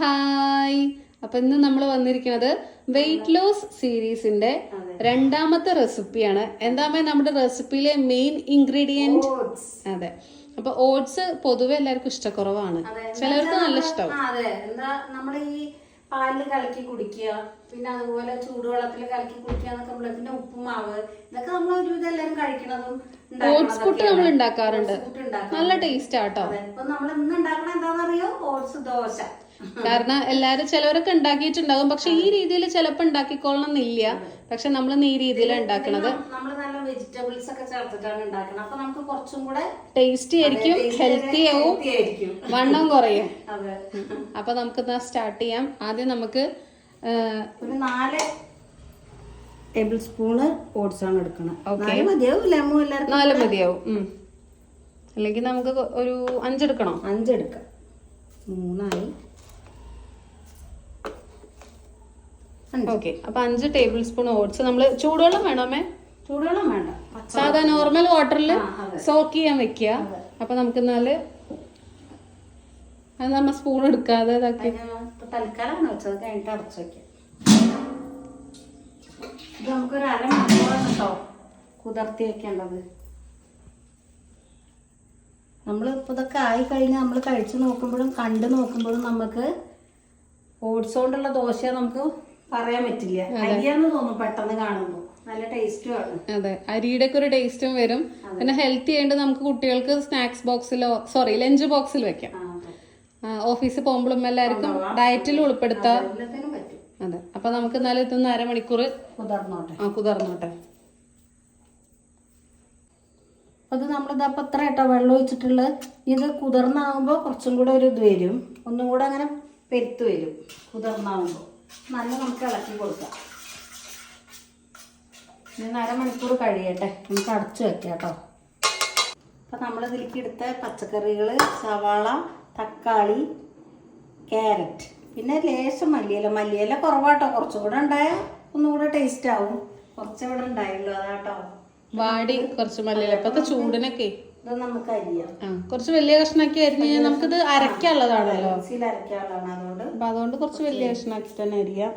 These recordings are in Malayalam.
ഹായ് അപ്പൊ ഇന്ന് നമ്മൾ വന്നിരിക്കുന്നത് വെയിറ്റ് ലോസ് സീരീസിന്റെ രണ്ടാമത്തെ റെസിപ്പിയാണ് എന്താമേ നമ്മുടെ റെസിപ്പിയിലെ മെയിൻ ഇൻഗ്രീഡിയന്റ് അതെ. അപ്പൊ ഓട്സ് പൊതുവെ എല്ലാവർക്കും ഇഷ്ടക്കുറവാണ്. ചിലർക്ക് നല്ല ഇഷ്ടം ഈ പാലിൽ കലക്കി കുടിക്കുക പിന്നെ അതുപോലെ ചൂടുവെള്ളത്തിൽ കലക്കി കുടിക്കുക എന്നൊക്കെ നമ്മൾ പിന്നെ ഉപ്പുമാവ് ഇതൊക്കെ നമ്മൾ ഒരുവിധം എല്ലാവരും കഴിക്കണതും ഓട്സ് പുട്ട് നമ്മൾ ഉണ്ടാക്കാറുണ്ട്. നല്ല ടേസ്റ്റ് ആട്ടോ അതെ. ഇപ്പൊ നമ്മൾ ഇന്ന് ഉണ്ടാക്കണ എന്താണെന്നറിയോ? ഓട്സ് ദോശ. കാരണം എല്ലാരും ചിലവരൊക്കെ ഉണ്ടാക്കിയിട്ടുണ്ടാകും. പക്ഷെ ഈ രീതിയിൽ ചിലപ്പോൾ ഉണ്ടാക്കിക്കൊള്ളണം എന്നില്ല പക്ഷെ നമ്മൾ ഈ രീതിയിലാണ് ഉണ്ടാക്കണത് നമ്മൾ നല്ല വെജിറ്റബിൾസ് ഒക്കെ ചേർത്തിട്ടാണ് ഉണ്ടാക്കുന്നത്. അപ്പൊ നമുക്ക് കുറച്ചും കൂടെ ടേസ്റ്റി ആയിരിക്കും ഹെൽത്തി ആവും. വണ്ണം കുറയും. അപ്പൊ നമുക്ക് സ്റ്റാർട്ട് ചെയ്യാം. ആദ്യം നമുക്ക് ഒരു നാല് ടേബിൾ സ്പൂണ് ഓട്സ് ആണ് എടുക്കണം. നാല് മതിയാവും എല്ലാവർക്കും? നാല് മതിയാവും. അല്ലെങ്കിൽ നമുക്ക് ഒരു അഞ്ചെടുക്കണോ അഞ്ചെടുക്കാം മൂന്നായി അഞ്ച് ഓക്കെ. അപ്പൊ അഞ്ച് ടേബിൾ സ്പൂൺ ഓട്സ് നമ്മൾ ചൂടുവെള്ളം വേണമേ ചൂടുവെള്ളം വേണ്ട. സാധാ നോർമൽ വാട്ടറിൽ സോക്ക് ചെയ്യാൻ വെക്കുക. അപ്പൊ നമുക്ക് എന്നാൽ അത് നമ്മ സ്പൂൺ എടുക്കാതെ ഇതാക്കി. തൽക്കാലം ഇപ്പൊ തൽക്കാലമാണ് വെച്ചത് കഴിഞ്ഞിട്ട് അടച്ചു വെക്കാം. ഇത് നമുക്കൊരു അരമണിക്കൂറാണ് കേട്ടോ കുതിർത്തി വെക്കേണ്ടത്. നമ്മൾ ഇപ്പോൾ ഇതൊക്കെ ആയി കഴിഞ്ഞാൽ നമ്മൾ കഴിച്ചു നോക്കുമ്പോഴും കണ്ടു നോക്കുമ്പോഴും നമുക്ക് ഓട്സ് കൊണ്ടുള്ള ദോശ നമുക്ക് പറയാൻ പറ്റില്ല. അരിയാന്ന് തോന്നും പെട്ടെന്ന് കാണുമ്പോൾ നല്ല ടേസ്റ്റുമാണ് അതെ. അരിയുടെ ഒക്കെ ഒരു ടേസ്റ്റും വരും. പിന്നെ ഹെൽത്തി ആയിട്ട് നമുക്ക് കുട്ടികൾക്ക് സ്നാക്സ് ബോക്സിലോ സോറി ലഞ്ച് ബോക്സിൽ വെക്കാം. ഓഫീസിൽ പോകുമ്പോഴും എല്ലാവർക്കും ഡയറ്റിൽ ഉൾപ്പെടുത്താൻ പറ്റും. അതെ. അപ്പൊ നമുക്ക് എന്നാലും ഇതൊന്ന് അരമണിക്കൂർ കുതിർന്നോട്ടെ. ആ കുതിർന്നോട്ടെ. അത് നമ്മളിത് അപ്പം എത്ര കേട്ടോ വെള്ളം ഒഴിച്ചിട്ടുള്ളത്. ഇത് കുതിർന്നാകുമ്പോൾ കുറച്ചും കൂടെ ഒരു ഇത് വരും. ഒന്നും കൂടെ അങ്ങനെ പെരുത്ത് വരും. കുതിർന്നാകുമ്പോൾ നല്ല നമുക്ക് ഇളക്കി കൊടുക്കാം. ഇനി അരമണിക്കൂർ കഴിയട്ടെ. നമുക്ക് അടച്ചു വെക്കാം കേട്ടോ. അപ്പം നമ്മളിതിലേക്ക് എടുത്ത പച്ചക്കറികൾ സവാള തക്കാളി ക്യാരറ്റ്. പിന്നെ ലേശം മല്ലിയില. മല്ലിയില കുറവാട്ടോ. കുറച്ചും കൂടെ ഉണ്ടായാൽ ഒന്നും കൂടെ ടേസ്റ്റ് ആവും. കുറച്ചുകൂടെ ഉണ്ടായല്ലോ ഉണ്ടായുള്ളൂ. അതാട്ടോ. വാടി കുറച്ച് മല്ലിയില. ഇപ്പത്തെ ചൂടിനൊക്കെ ഇത് നമുക്ക് അരിയാം. കുറച്ച് വലിയ കഷ്ണാക്കി അരിഞ്ഞ് കഴിഞ്ഞാൽ നമുക്കിത് അരക്കാനുള്ളതാണല്ലോ മിക്സിയിൽ അരക്കാനുള്ളതാണ് അതുകൊണ്ട്. അപ്പൊ അതുകൊണ്ട് കുറച്ച് വലിയ കഷ്ണാക്കി തന്നെ അരിയാം.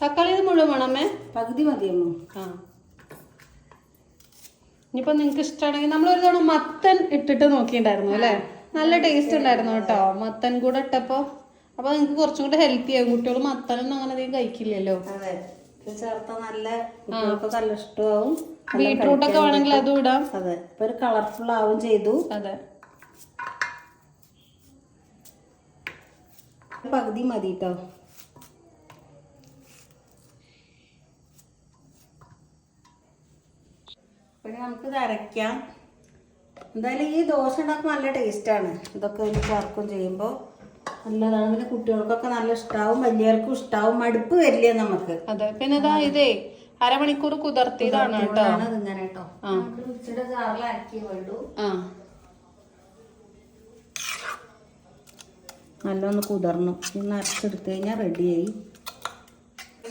തക്കാളി ഇത് മുഴുവൻ വേണമേ പകുതി മതിയമ്മോ ആ. ഇനിയിപ്പോ നിങ്ങക്ക് ഇഷ്ടമാണെങ്കിൽ നമ്മൾ ഒരു തവണ മത്തൻ ഇട്ടിട്ട് നോക്കിണ്ടായിരുന്നു അല്ലേ? നല്ല ടേസ്റ്റ് ഉണ്ടായിരുന്നു കേട്ടോ. മത്തൻ കൂടെ ഇട്ടപ്പോ. അപ്പൊ നിങ്ങക്ക് കുറച്ചും കൂടെ ഹെൽത്തി ആകും കുട്ടികൾ മത്തനൊന്നും അങ്ങനെ അധികം കഴിക്കില്ലല്ലോ. ചേർത്ത നല്ല കുട്ടികൾക്ക് നല്ല ഇഷ്ടമാവും. ബീട്രൂട്ട് ഒക്കെ വേണമെങ്കിൽ അതും ഇടാം. അതെ. ഇപ്പൊ ഒരു കളർഫുൾ ആവും ചെയ്തു. അതെ. പകുതി മതി കേട്ടോ പിന്നെ നമുക്കിത് അരയ്ക്കാം. എന്തായാലും ഈ ദോശ ഉണ്ടാക്കുമ്പോൾ നല്ല ടേസ്റ്റാണ് ഇതൊക്കെ ഇതിൽ ചേർക്കും ചെയ്യുമ്പോൾ നല്ലതാണ്. പിന്നെ കുട്ടികൾക്കൊക്കെ നല്ല ഇഷ്ടാവും വലിയവർക്കും ഇഷ്ടാവും. മടുപ്പ് വരില്ല നമുക്ക്? അതെ. പിന്നെ ഇതാ ഇതേ അരമണിക്കൂർ കുതിർത്തിയതാണ് കേട്ടോ. ഇതിങ്ങനെ കേട്ടോ. വേണ്ടു ആ നല്ലൊന്ന് കുതിർന്നു. ഇന്ന് അരച്ചെടുത്ത് കഴിഞ്ഞാൽ റെഡിയായി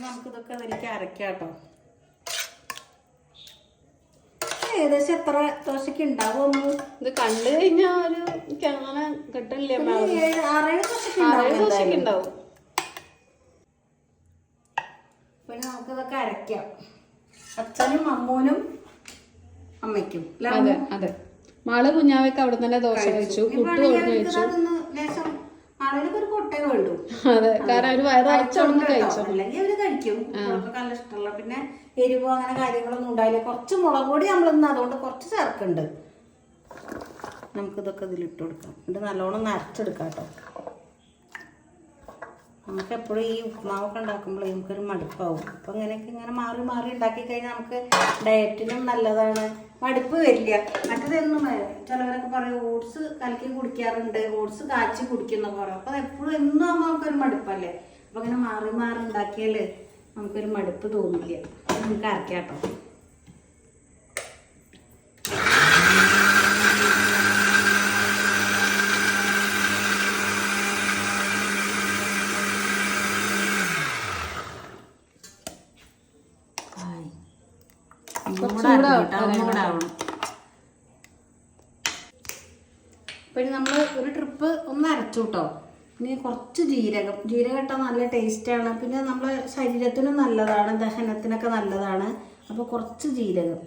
നമുക്കിതൊക്കെ അതിലേക്ക് അരക്കാം കേട്ടോ. ഏകദേശം എത്ര ദോശക്ക് ഉണ്ടാവും ഇത് കണ്ടു കഴിഞ്ഞാൽ ഒരു അങ്ങനെ കിട്ടില്ല ആറേഴ് ദോശക്ക് ഉണ്ടാവും പിന്നെ നമുക്കിതൊക്കെ അരയ്ക്കാം. അച്ഛനും അമ്മൂനും അമ്മയ്ക്കും. അതെ അതെ. മാൾ കുഞ്ഞാവൊക്കെ അവിടെ തന്നെ ദോശ കഴിച്ചു. പുട്ട് കൊടുന്ന് കഴിച്ചു. ഒരു കൊട്ടേ വേണ്ടു അതെ കാരണം അവർ വയറ് അടച്ചവിടുന്ന് കഴിച്ചു? അല്ലെങ്കിൽ അവർ കഴിക്കും. കുട്ടികൾക്ക് നല്ല ഇഷ്ടമുള്ള പിന്നെ എരിവോ അങ്ങനെ കാര്യങ്ങളൊന്നും ഉണ്ടായില്ല കുറച്ച് മുളക് പൊടി നമ്മളിന്ന് അതുകൊണ്ട് കുറച്ച് ചേർക്കുന്നുണ്ട്. നമുക്കിതൊക്കെ ഇതിലിട്ട് കൊടുക്കാം. എന്നിട്ട് നല്ലോണം ഒന്ന് അരച്ചെടുക്കാം കേട്ടോ. നമുക്ക് എപ്പോഴും ഈ ഉപ്മാവൊക്കെ ഉണ്ടാക്കുമ്പോഴേ നമുക്കൊരു മടുപ്പാവും. അപ്പം ഇങ്ങനെയൊക്കെ ഇങ്ങനെ മാറി മാറി ഉണ്ടാക്കി കഴിഞ്ഞാൽ നമുക്ക് ഡയറ്റിനും നല്ലതാണ്. മടുപ്പ് വരില്ല. മറ്റേതൊന്നും ചിലവരൊക്കെ പറയും ഓട്സ് കലക്കി കുടിക്കാറുണ്ട്. ഓട്സ് കാച്ചി കുടിക്കുന്ന പറയും. അപ്പം എപ്പോഴും എന്നും ആകുമ്പോൾ നമുക്കൊരു മടുപ്പല്ലേ? അപ്പം ഇങ്ങനെ മാറി മാറി ഉണ്ടാക്കിയാൽ നമുക്കൊരു മടുപ്പ് തോന്നില്ല. നമുക്ക് അരക്കാം കേട്ടോ ആയി. ആവണം. ഇനി നമ്മൾ ഒരു ട്രിപ്പ് ഒന്ന് അരച്ചു കേട്ടോ ഇനി കുറച്ച് ജീരകം. ജീരകം ഇട്ടാൽ നല്ല ടേസ്റ്റാണ് പിന്നെ നമ്മളെ ശരീരത്തിനും നല്ലതാണ് ദഹനത്തിനൊക്കെ നല്ലതാണ്. അപ്പോൾ കുറച്ച് ജീരകം.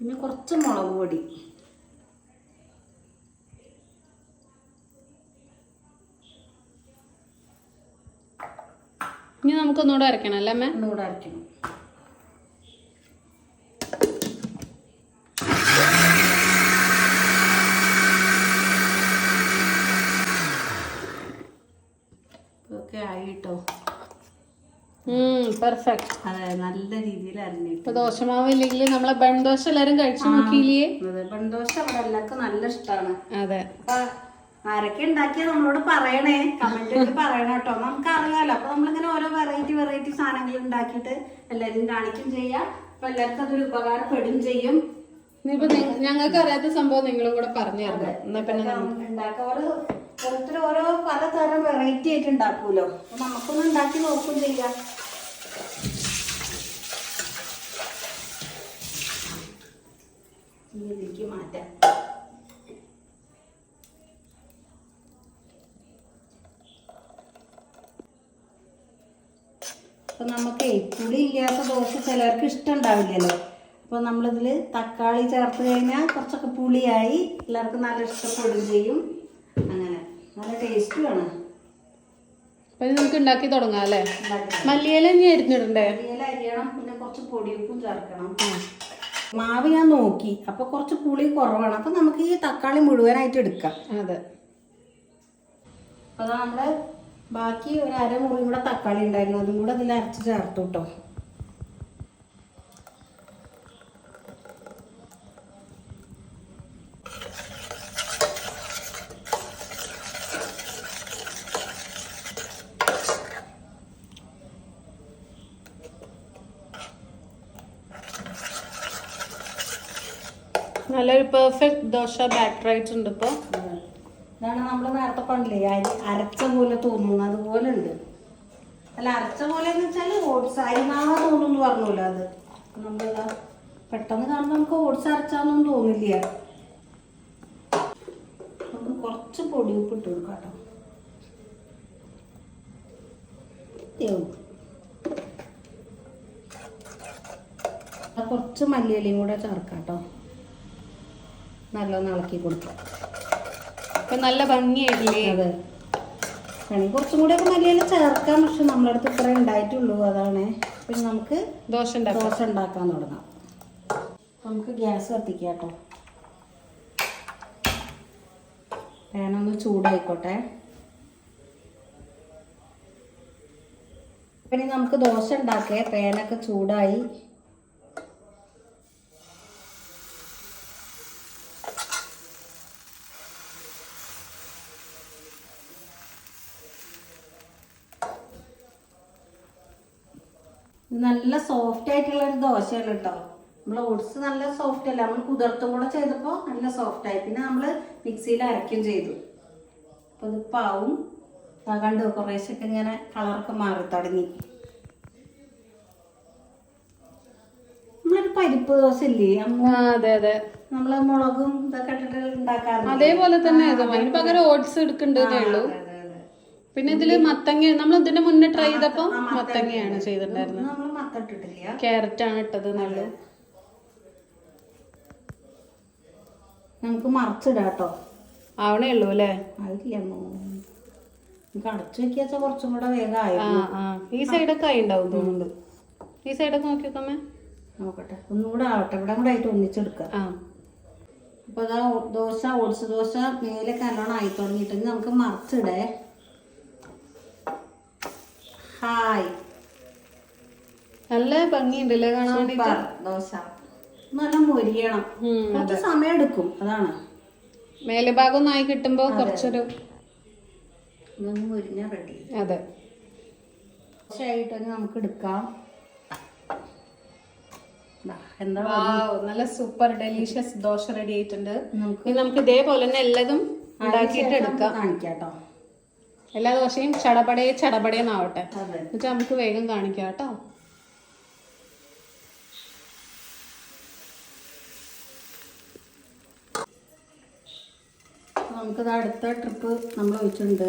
പിന്നെ കുറച്ച് മുളക് പൊടി. ഇനി നമുക്കൊന്നുകൂടെ അരക്കണം അല്ലേ അമ്മ? ഒന്നുകൂടെ അരയ്ക്കണം. ഇതൊക്കെ ആയിട്ടോ? പെർഫെക്റ്റ് അതെ നല്ല രീതിയിൽ അരിഞ്ഞിട്ട് ദോശമാവ് ഇല്ലെങ്കിൽ നമ്മളെ ബൺദോശ എല്ലാരും കഴിച്ചു നോക്കിയില്ലേ? ബൺദോശ അവിടെ എല്ലാവർക്കും നല്ല ഇഷ്ടമാണ് അതെ. ആരൊക്കെ ഉണ്ടാക്കിയ നമ്മളോട് പറയണേ? കമന്റിൽ പറയണം കേട്ടോ. നമുക്ക് അറിയാലോ അപ്പൊ നമ്മളിങ്ങനെ ഓരോ വെറൈറ്റി വെറൈറ്റി സാധനങ്ങൾ ഉണ്ടാക്കിയിട്ട് എല്ലാവരും കാണിക്കും ചെയ്യാം. അപ്പൊ എല്ലാവർക്കും അതൊരു ഉപകാരപ്പെടും ചെയ്യും. ഇനിയിപ്പോ ഞങ്ങൾക്ക് അറിയാത്ത സംഭവം നിങ്ങളും കൂടെ പറഞ്ഞു തരണം. എന്നാ പിന്നെ നമ്മ- ഓരോ ഓരോരുത്തർ ഓരോ പലതരം വെറൈറ്റി ആയിട്ട് ഉണ്ടാക്കൂലോ. അപ്പൊ നമുക്കൊന്ന് ഉണ്ടാക്കി നോക്കും ചെയ്യാം ഇനി ഇതിലേക്ക് മാറ്റാം അപ്പൊ നമുക്ക് പുളി ഇല്ലാത്ത ദോശ ചിലർക്ക് ഇഷ്ടം ഉണ്ടാവില്ലല്ലോ അപ്പോൾ നമ്മളിതിൽ തക്കാളി ചേർത്ത് കഴിഞ്ഞാൽ കുറച്ചൊക്കെ പുളിയായി എല്ലാവർക്കും നല്ല ഇഷ്ടപ്പെടുകയും ചെയ്യും. അങ്ങനെ നല്ല ടേസ്റ്റുമാണ് അപ്പോൾ ഇനി നമുക്ക് ഉണ്ടാക്കി തുടങ്ങാം അല്ലേ? മല്ലിയില ഇനി അരിഞ്ഞിടണ്ടേ? മല്ലിയില അരിയണം പിന്നെ കുറച്ച് പൊടിയുപ്പും ചേർക്കണം. മാവ് ഞാൻ നോക്കി. അപ്പോൾ കുറച്ച് പുളി കുറവാണ്. അപ്പൊ നമുക്ക് ഈ തക്കാളി മുഴുവനായിട്ട് എടുക്കാം. അതെ. അപ്പോൾ അതാ നമ്മൾ ബാക്കി ഒരു അരമുറി കൂടെ തക്കാളി ഉണ്ടായിരുന്നു. അതും കൂടെ അതിൽ അരച്ച് ചേർത്തു കേട്ടോ നല്ലൊരു പെർഫെക്റ്റ് ദോശ ബാറ്റർ ആയിട്ടുണ്ട് ഇപ്പൊ. ഇതാണ് നമ്മൾ നേരത്തെ പണ്ടില്ലേ അരി അരച്ച പോലെ തോന്നുന്നു അതുപോലെ ഉണ്ട്. അല്ല അരച്ച പോലെ എന്ന് വെച്ചാൽ ഓട്സ് അരിമാവ തോന്നുന്നു പറഞ്ഞല്ലോ അത്. നമ്മൾ പെട്ടെന്ന് കാണുമ്പോൾ നമുക്ക് ഓട്സ് അരച്ചാന്നൊന്നും തോന്നില്ല. നമുക്ക് കുറച്ച് പൊടി ഉപ്പ് ഇട്ട് കൊടുക്കാം കേട്ടോ. ഏവ്. കുറച്ച് മല്ലിയിലയും കൂടെ ചേർക്കാം കേട്ടോ. നല്ലോണം ഇളക്കി കൊടുക്കാം. ഇപ്പൊ നല്ല ഭംഗിയായിട്ടില്ലേ? അതെ. വേണമെങ്കിൽ കുറച്ചും കൂടെ ഒക്കെ മല്ലിയില ചേർക്കാം പക്ഷെ നമ്മുടെ അടുത്ത് ഇത്ര ഉണ്ടായിട്ടുള്ളൂ അതാണ്. പിന്നെ നമുക്ക് ദോശ ഉണ്ടാക്കാം. ദോശ ഉണ്ടാക്കാൻ തുടങ്ങാം. നമുക്ക് ഗ്യാസ് കത്തിക്കാം കേട്ടോ. പാനൊന്ന് ചൂടായിക്കോട്ടെ. പിന്നെ നമുക്ക് ദോശ ഉണ്ടാക്കേ. പാനൊക്കെ ചൂടായി. ഇത് നല്ല സോഫ്റ്റ് ആയിട്ടുള്ള ഒരു ദോശയാണ് കേട്ടോ നമ്മൾ ഓട്സ് നല്ല സോഫ്റ്റ് അല്ല? നമ്മൾ കുതിർത്തും കൂടെ ചെയ്തപ്പോൾ നല്ല സോഫ്റ്റ് ആയി. പിന്നെ നമ്മൾ മിക്സിയിൽ അരയ്ക്കും ചെയ്തു. അപ്പോൾ ഇത് പാവും. ആ കണ്ടു? കുറേശ്ശൊക്കെ ഇങ്ങനെ കളറൊക്കെ മാറി തുടങ്ങി. നമ്മളൊരു പരിപ്പ് ദോശ ഇല്ലേ? നമ്മൾ മുളകും ഇതൊക്കെ ഇട്ടിട്ട് ഉണ്ടാക്കാറുണ്ട്. അതേപോലെ തന്നെ. പകരം ഓട്സ് എടുക്കണ്ടേ ഉള്ളൂ. പിന്നെ ഇതിൽ മത്തങ്ങ നമ്മൾ ഇതിന്റെ മുന്നേ ട്രൈ ചെയ്തപ്പോ മത്തങ്ങയാണ് ചെയ്തിട്ടുണ്ടായിരുന്നത്. ക്യാരറ്റ് ആണ് ഇട്ടത് നല്ല നമുക്ക് മറച്ചിടാട്ടോ. ആവണേ ഉള്ളൂ അല്ലേ? അതില്ല അടച്ചു വെക്കിയാച്ച കുറച്ചും കൂടെ ആ ഈ സൈഡൊക്കെ ആയി ഉണ്ടാവും തോന്നുന്നുണ്ട്. ഈ സൈഡൊക്കെ നോക്കി നോക്കാമേ നോക്കട്ടെ. ഒന്നുകൂടെ ആവട്ടെ. ഇവിടെ കൂടെ ആയിട്ട് ഒന്നിച്ചെടുക്കാം. ആ. അപ്പൊ അതാ ദോശ ഓട്സ് ദോശ മേലൊക്കെ നല്ലോണം ആയി തുടങ്ങിയിട്ടെങ്കിൽ നമുക്ക് മറിച്ചിടേ. ഹായ് നല്ല ഭംഗിയുണ്ടല്ലേ കാണാൻ? ദോശ. നല്ല മൊരിയണം. അത് കുറച്ച് സമയം എടുക്കും. അതാണ്. മേലെ ഭാഗം ഒന്നായി കിട്ടുമ്പോ കുറച്ചൊരു മൊരിഞ്ഞ റെഡി അതെ. ദോശയായിട്ട് നമുക്ക് എടുക്കാം. നല്ല സൂപ്പർ ഡെലീഷ്യസ് ദോശ റെഡി ആയിട്ടുണ്ട്. നമുക്ക് നമുക്ക് ഇതേപോലെ തന്നെ എല്ലതും ഉണ്ടാക്കിയിട്ട് എടുക്കാം. കാണിക്കാം കേട്ടോ എല്ലാ ദോശയും ചടപടേ ചടപടേന്നാവട്ടെ എന്നുവെച്ചാൽ നമുക്ക് വേഗം കാണിക്കാം കേട്ടോ. നമുക്കിത് അടുത്ത ട്രിപ്പ് നമ്മൾ ഒഴിച്ചിട്ടുണ്ട്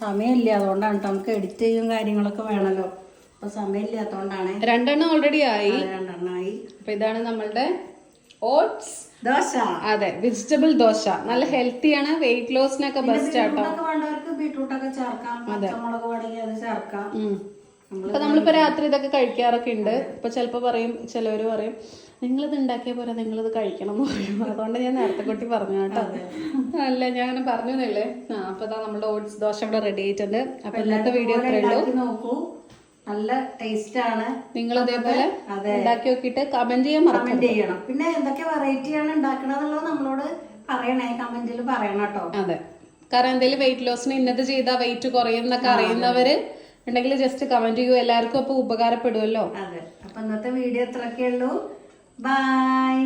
സമയമില്ല അതുകൊണ്ടാണ് കേട്ടോ നമുക്ക് എഡിറ്റ് ചെയ്യും കാര്യങ്ങളൊക്കെ വേണമല്ലോ അപ്പോൾ സമയമില്ലാത്തതുകൊണ്ടാണ്. രണ്ടെണ്ണം ഓൾറെഡി ആയി. രണ്ടെണ്ണമായി അപ്പോൾ ഇതാണ് നമ്മളുടെ ഓട്സ്. ദോശ. അതെ വെജിറ്റബിൾ ദോശ. നല്ല ഹെൽത്തി ഹെൽത്തിയാണ് വെയിറ്റ് ലോസിനൊക്കെ ബെസ്റ്റ് ആട്ടോ. ബീട്രൂട്ടൊക്കെ ചേർക്കാം. പച്ചമുളക് വേണമെങ്കിൽ അത് ചേർക്കാം. ഉം. അപ്പൊ നമ്മളിപ്പോ രാത്രി ഇതൊക്കെ കഴിക്കാറൊക്കെ ഉണ്ട്. ഇപ്പൊ ചിലപ്പോ പറയും ചിലവര് പറയും നിങ്ങളിത് ഉണ്ടാക്കിയ പോലെ നിങ്ങളിത് കഴിക്കണം എന്ന് പറയും. അതുകൊണ്ട് ഞാൻ നേരത്തെ കുട്ടി പറഞ്ഞു കേട്ടോ. അല്ല ഞാൻ അങ്ങനെ പറഞ്ഞതല്ലേ. അപ്പൊ നമ്മുടെ ഓട്സ് ദോശ ഇവിടെ റെഡി ആയിട്ടുണ്ട്. അപ്പൊ ഇന്നത്തെ വീഡിയോ നോക്കൂ. നല്ല ടേസ്റ്റ് ആണ് നിങ്ങൾ അതേപോലെ അതെ. ഉണ്ടാക്കി നോക്കിയിട്ട് കമന്റ് ചെയ്യാൻ കമന്റ് ചെയ്യണം. പിന്നെ എന്തൊക്കെ വെറൈറ്റി ആണ് ഉണ്ടാക്കണതെന്നുള്ളത് നമ്മളോട് പറയണേ. കമന്റിൽ പറയണം കേട്ടോ. അതെ. കാരണം എന്തെങ്കിലും വെയിറ്റ് ലോസിന് ഇന്നത് ചെയ്താൽ വെയിറ്റ് കുറയും എന്നൊക്കെ അറിയുന്നവര് ഉണ്ടെങ്കിൽ ജസ്റ്റ് കമന്റ് ചെയ്യൂ. എല്ലാവർക്കും അപ്പൊ ഉപകാരപ്പെടുമല്ലോ അതെ. അപ്പൊ ഇന്നത്തെ വീഡിയോ ഇത്രയൊക്കെ ഉള്ളൂ. ബൈ